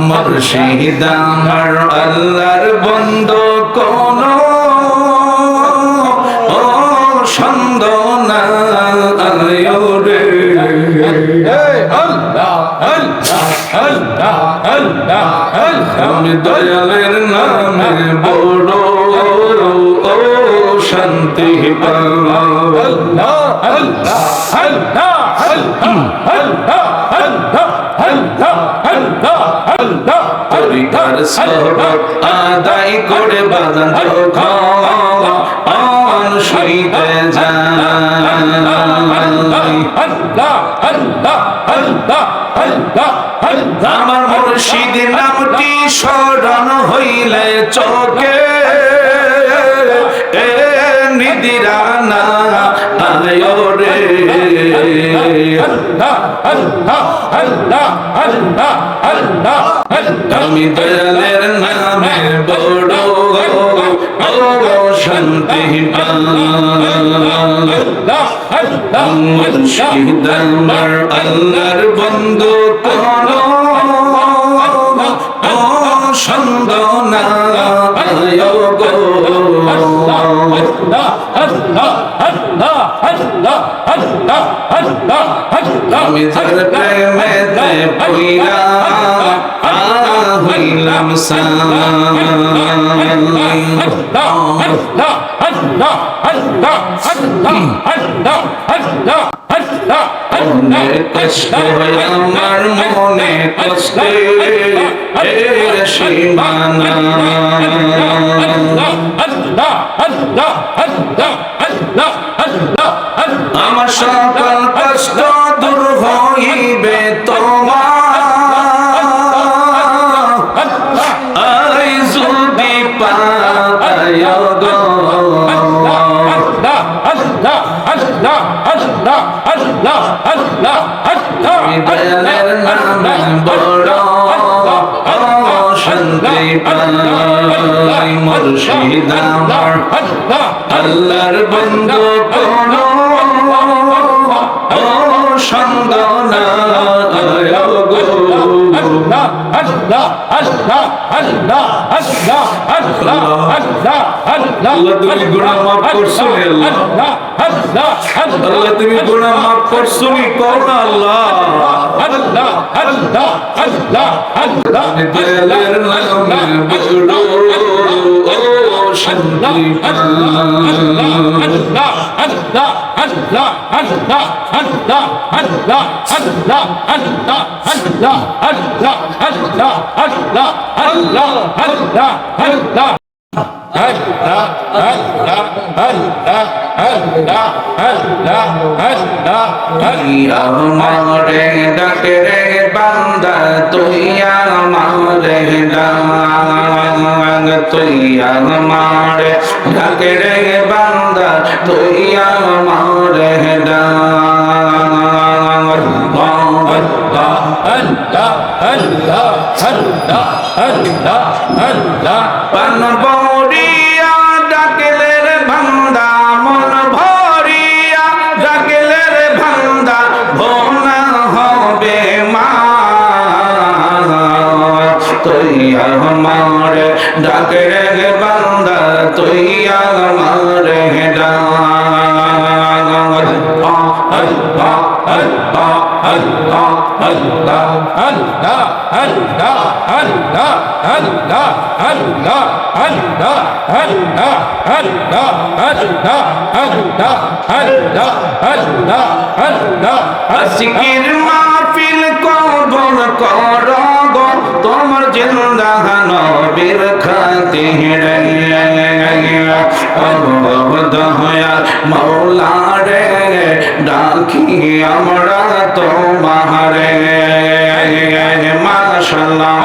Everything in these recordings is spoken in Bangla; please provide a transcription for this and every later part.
মুর্শিদ আমার আল্লাহর বন্ধু কোন ও সন্দ না আয়ো রে আমি দয়ালের নামে বড় ও শান্তি তরিকার সবক আদায় করে বাজান যখন শুইতে যায় আমার মুর্শিদ নামটি স্মরণ হইলে চোখে নিদিরা না রে আমি দয়ালের নামে বড় শান্তি মুর্শিদ আমার আল্লাহর বন্ধু কোন সন্দ না। আমি যার প্রেমেতে পইরা হইলাম অনেক কষ্ট আমার মনে কষ্টে এর সীমানা আমার সকল কষ্ট দূর হইবে তোমার। আই যদি পায় গো দয়ালের নামে বড়, শান্তি পাই মুর্শিদ আমার। আল্লাহর বন্ধু কোন তুমি গুণা মাফ করছ আল্লাহ আল্লাহ তুমি গুনাহ মাফ করছ নি কও না আল্লাহ আমি দয়ালের নামে বড় ও শান্তি আমারে ডাকে রে বান্দা তুই আমারে ডাক তুই আমারে ডাকে রে বান্দা তুই আমারে ডাক পান বড়িয়া ডাকে রে বান্দা তুই আমার আজকের মাহফিল কবল কর। খাতিরে দয়া মৌলা রে ডাকি আমরা তোমারে মাশাল্লাহ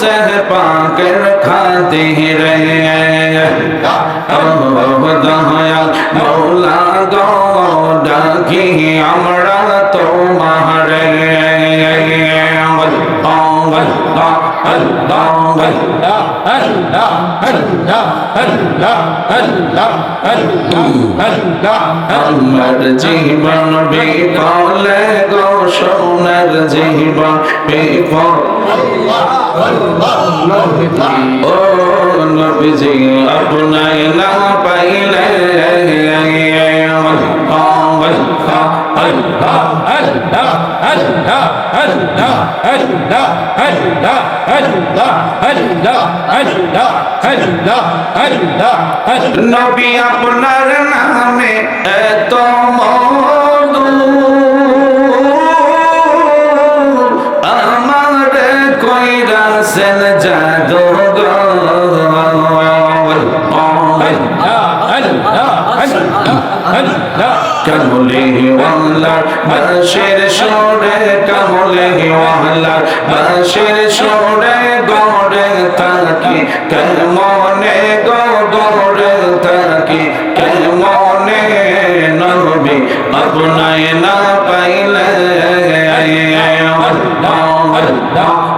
सह पाकर खाते ही। रहे दया मौला तो महारे আমার জীবন বিফলে গো সোনার জীবন বিফল। ও নবীজি আপনায় না পাইলে নবী আপনার নামে এত আমার কইরাছেন জাদু কামলে ওয়ালার বাসের সরে কামলে ওয়ালার বাসের সরে গড়ে তাকি কেমনে গড়ে তাকি কেমনে নবী? আপনায় না পাইলে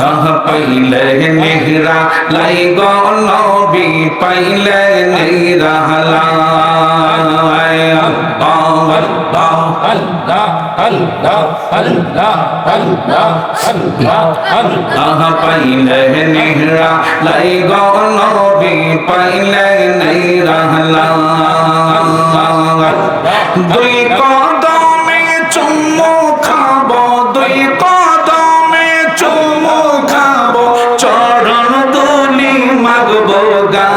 আহ পাইলে নেহরা লাই গো নবী পাইলে নেহরা লাই দুই কদমে মাগবো গা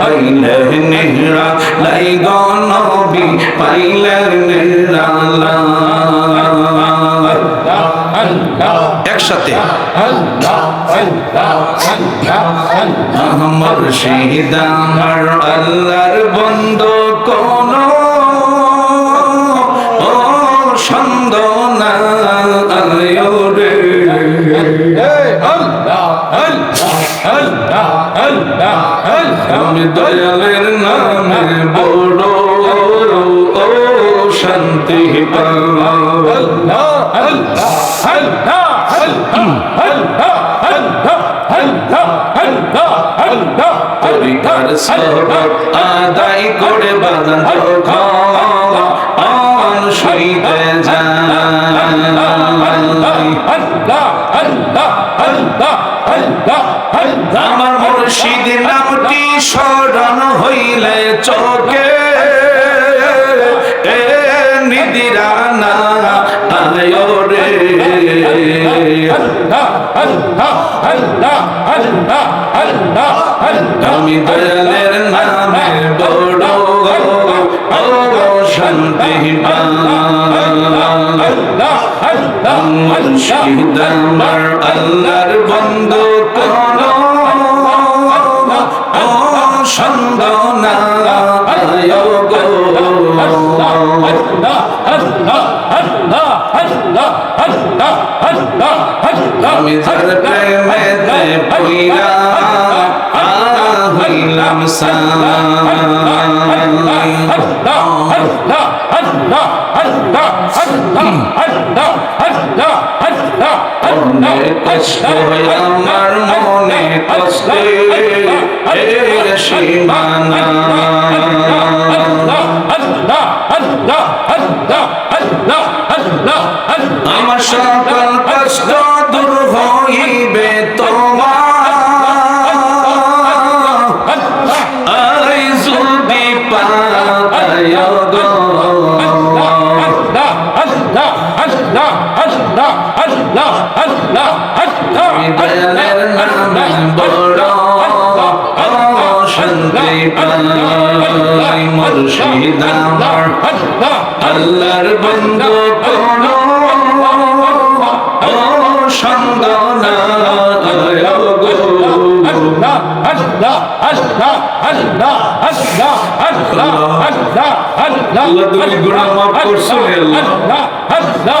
পাইলে নেহরা লাই গো নবী পাইলে নেহরা একসাথে। আমার শহীদ আমার আল্লাহর বন্ধু কোন সন্দ না। দয়ালের নামে বড় শান্তি আদায় করে বাজান আমার মুর্শিদ নামটি স্মরণ হইলে চোখে। এ নিদিরা রে। আমি দয়ালের নামে বড় শান্তি মুর্শিদ আমার আল্লাহর বন্ধু কোন কষ্ট আমার মনে কষ্টে সীমানা আমার সকল কষ্ট দূর হইবে। বড় শান্তি পাই মুর্শিদ আমার আল্লাহর বন্ধু কোন সঙ্গ না আল্লাহ তুমি গুনাহ মাফ করছ রে আল্লাহ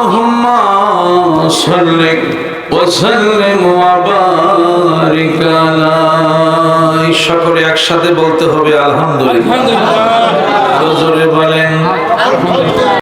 اللهم صل وسلم وبارك على সকলে একসাথে বলতে হবে আলহামদুলিল্লাহ আরো জোরে বলেন